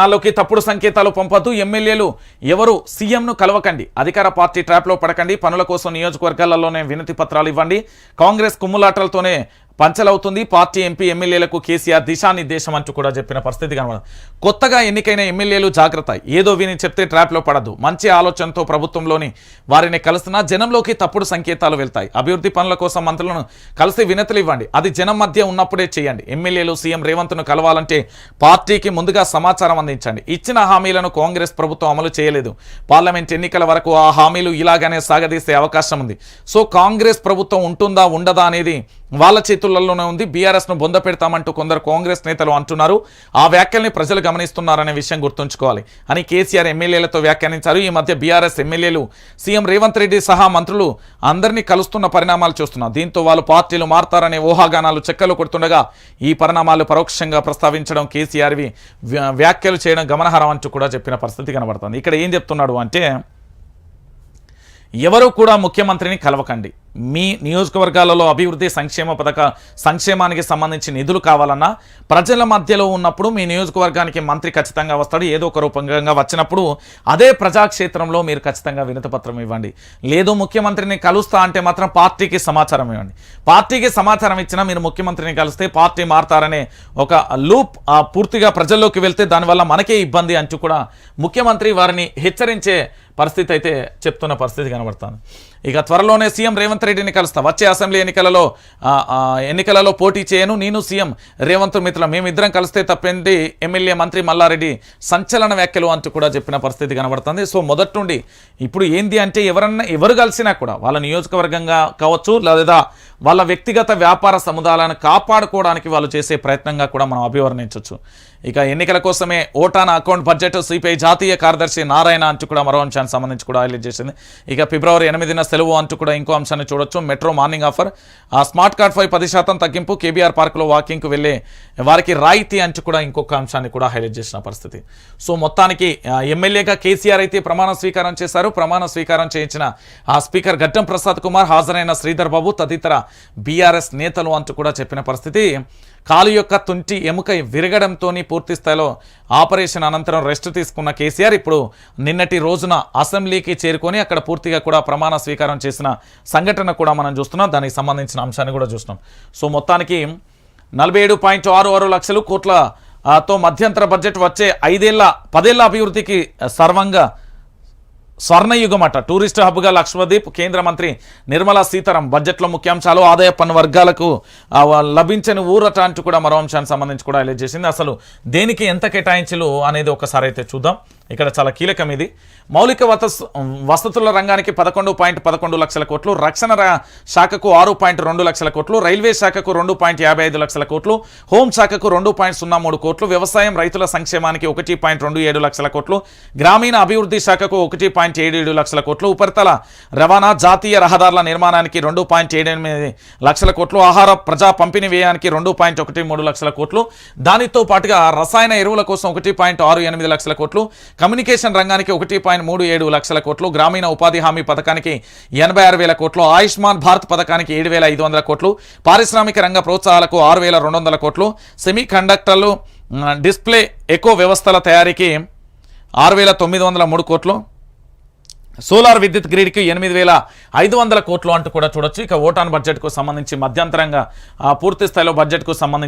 నాలోకి తప్పుడు సంకేతాలు పంపద్దు. ఎమ్మెల్యేలు ఎవరు సీఎంను కలవకండి. అధికార పార్టీ ట్రాప్లో పడకండి. పనుల కోసం నియోజకవర్గాలలోనే వినతి పత్రాలు ఇవ్వండి. కాంగ్రెస్ కుమ్ములాటలతోనే పంచలవుతుంది. పార్టీ ఎంపీ ఎమ్మెల్యేలకు కేసీఆర్ దిశానిర్దేశం అంటూ కూడా చెప్పిన పరిస్థితి కనబడదు. కొత్తగా ఎన్నికైన ఎమ్మెల్యేలు జాగ్రత్త. ఏదో విని చెప్తే ట్రాప్లో పడద్దు. మంచి ఆలోచనతో ప్రభుత్వంలోని వారిని కలిసినా జనంలోకి తప్పుడు సంకేతాలు వెళ్తాయి. అభివృద్ధి పనుల కోసం మంత్రులను కలిసి వినతులు ఇవ్వండి. అది జనం మధ్య ఉన్నప్పుడే చేయండి. ఎమ్మెల్యేలు సీఎం రేవంత్ను కలవాలంటే పార్టీకి ముందుగా సమాచారం అందించండి. ఇచ్చిన హామీలను కాంగ్రెస్ ప్రభుత్వం అమలు చేయలేదు. పార్లమెంట్ ఎన్నికల వరకు ఆ హామీలు ఇలాగనే సాగదీసే అవకాశం ఉంది. సో కాంగ్రెస్ ప్రభుత్వం ఉంటుందా ఉండదా అనేది వాళ్ళ చేతులలోనే ఉంది. బీఆర్ఎస్ను బొంద పెడతామంటూ కొందరు కాంగ్రెస్ నేతలు అంటున్నారు. ఆ వ్యాఖ్యల్ని ప్రజలు గమనిస్తున్నారనే విషయం గుర్తుంచుకోవాలి అని కేసీఆర్ ఎమ్మెల్యేలతో వ్యాఖ్యానించారు. ఈ మధ్య బీఆర్ఎస్ ఎమ్మెల్యేలు సీఎం రేవంత్ రెడ్డి సహా మంత్రులు అందరినీ కలుస్తున్న పరిణామాలు చూస్తున్నారు. దీంతో వాళ్ళు పార్టీలు మారతారనే ఊహాగానాలు చెక్కలు కొడుతుండగా ఈ పరిణామాలు పరోక్షంగా ప్రస్తావించడం కేసీఆర్వి వ్యాఖ్యలు చేయడం గమనార్హం అంటూ కూడా చెప్పిన పరిస్థితి కనబడుతుంది. ఇక్కడ ఏం చెప్తున్నాడు అంటే ఎవరు కూడా ముఖ్యమంత్రిని కలవకండి. మీ నియోజకవర్గాలలో అభివృద్ధి సంక్షేమ పథక సంక్షేమానికి సంబంధించి నిధులు కావాలన్నా ప్రజల మధ్యలో ఉన్నప్పుడు మీ నియోజకవర్గానికి మంత్రి ఖచ్చితంగా వస్తాడు ఏదో ఒక రూపంగా వచ్చినప్పుడు అదే ప్రజాక్షేత్రంలో మీరు ఖచ్చితంగా వినతపత్రం ఇవ్వండి. లేదు ముఖ్యమంత్రిని కలుస్తా అంటే మాత్రం పార్టీకి సమాచారం ఇవ్వండి. పార్టీకి సమాచారం ఇచ్చినా మీరు ముఖ్యమంత్రిని కలిస్తే పార్టీ మారతారనే ఒక లూప్ పూర్తిగా ప్రజల్లోకి వెళ్తే దానివల్ల మనకే ఇబ్బంది అంటూ కూడా ముఖ్యమంత్రి వారిని హెచ్చరించే పరిస్థితి అయితే చెప్తున్న పరిస్థితి కనబడుతుంది. ఇక త్వరలోనే సీఎం రేవంత్ రెడ్డిని కలుస్తా. వచ్చే అసెంబ్లీ ఎన్నికలలో ఎన్నికలలో పోటీ చేయను. నేను సీఎం రేవంత్ మిత్రుల. మేమిద్దరం కలిస్తే తప్పేంటి? ఎమ్మెల్యే మంత్రి మల్లారెడ్డి సంచలన వ్యాఖ్యలు అంటూ కూడా చెప్పిన పరిస్థితి కనబడుతుంది. సో మొదటి నుండి ఇప్పుడు ఏంది అంటే ఎవరన్నా ఎవరు కలిసినా కూడా వాళ్ళ నియోజకవర్గంగా కావచ్చు లేదా వాళ్ళ వ్యక్తిగత వ్యాపార సముదాయాలను కాపాడుకోవడానికి వాళ్ళు చేసే ప్రయత్నంగా కూడా మనం అభివర్ణించవచ్చు ఇక ఎన్నికల కోసమే ఓటాన్ అకౌంట్ బడ్జెట్ సిపిఐ జాతీయ కార్యదర్శి నారాయణ అంటూ కూడా మరో అంశానికి సంబంధించి కూడా హైలైట్ చేసింది. ఇక ఫిబ్రవరి ఎనిమిదిన సెలవు అంటూ కూడా ఇంకో అంశాన్ని చూడొచ్చు. Metro morning offer. ఆ స్మార్ట్ కార్డ్పై పది శాతం తగ్గింపు కేబీఆర్ పార్కులో వాకింగ్కు వెళ్ళే వారికి రాయితీ అంటూ కూడా ఇంకొక అంశాన్ని కూడా హైలైట్ చేసిన పరిస్థితి. సో మొత్తానికి ఎమ్మెల్యేగా కేసీఆర్ అయితే ప్రమాణ స్వీకారం చేశారు. ప్రమాణ స్వీకారం చేయించిన ఆ స్పీకర్ గడ్డం ప్రసాద్ కుమార్ హాజరైన శ్రీధర్ బాబు తదితర బీఆర్ఎస్ నేతలు అంటూ కూడా చెప్పిన పరిస్థితి. కాలు యొక్క తుంటి ఎముక విరగడంతో పూర్తి స్థాయిలో ఆపరేషన్ అనంతరం రెస్ట్ తీసుకున్న కేసీఆర్ ఇప్పుడు నిన్నటి రోజున అసెంబ్లీకి చేరుకొని అక్కడ పూర్తిగా కూడా ప్రమాణ స్వీకారం చేసిన సంఘటన కూడా మనం చూస్తున్నాం. దానికి సంబంధించిన అంశాన్ని కూడా చూస్తున్నాం. సో మొత్తానికి నలభై ఏడు పాయింట్ ఆరు ఆరు లక్షలు కోట్ల తో మధ్యంతర బడ్జెట్ వచ్చే ఐదేళ్ళ పదేళ్ళ అభివృద్ధికి సర్వంగా స్వర్ణయుగం అట. టూరిస్ట్ హబ్గా లక్ష్మదీప్ కేంద్ర మంత్రి నిర్మలా సీతారాం బడ్జెట్లో ముఖ్యాంశాలు ఆదాయ పన్ను వర్గాలకు లభించని ఊరట అంటూ కూడా మరో అంశానికి సంబంధించి కూడా హైలైట్ చేసింది. అసలు దేనికి ఎంత కేటాయించలు అనేది ఒకసారి అయితే చూద్దాం. ఇక్కడ చాలా కీలకం ఇది. మౌలిక వసతుల రంగానికి పదకొండు పాయింట్ పదకొండు లక్షల కోట్లు రక్షణ శాఖకు ఆరు పాయింట్ రెండు లక్షల కోట్లు రైల్వే శాఖకు రెండు పాయింట్ యాభై ఐదు లక్షల కోట్లు హోం శాఖకు రెండు పాయింట్ సున్నా మూడు కోట్లు వ్యవసాయం రైతుల సంక్షేమానికి ఒకటి పాయింట్ రెండు ఏడు లక్షల కోట్లు గ్రామీణ అభివృద్ధి శాఖకు ఒకటి పాయింట్ ఏడు ఏడు లక్షల కోట్లు. ఉపరితల రవాణా జాతీయ రహదారుల నిర్మాణానికి రెండు పాయింట్ ఏడు ఎనిమిది లక్షల కోట్లు. ఆహార ప్రజా పంపిణీ వ్యయానికి రెండు పాయింట్ ఒకటి మూడు లక్షల కోట్లు. దానితో పాటుగా రసాయన ఎరువుల కోసం ఒకటి పాయింట్ ఆరు ఎనిమిది లక్షల కోట్లు. కమ్యూనికేషన్ రంగానికి ఒకటి పాయింట్ మూడు ఏడు లక్షల కోట్లు. గ్రామీణ ఉపాధి హామీ పథకానికి ఎనభై ఆరు వేల కోట్లు. ఆయుష్మాన్ భారత్ పథకానికి ఏడు వేల ఐదు వందల కోట్లు. పారిశ్రామిక రంగ ప్రోత్సాహాలకు ఆరు వేల రెండు వందల కోట్లు. సెమీ కండక్టర్లు డిస్ప్లే ఎకో వ్యవస్థల తయారీకి ఆరు వేల తొమ్మిది వందల మూడు కోట్లు. సోలార్ విద్యుత్ గ్రిడ్కి ఎనిమిది వేల ఐదు వందల కోట్లు అంటూ కూడా చూడొచ్చు. ఇక ఓటాన్ బడ్జెట్కు సంబంధించి మధ్యంతరంగా పూర్తి స్థాయిలో బడ్జెట్కు సంబంధించి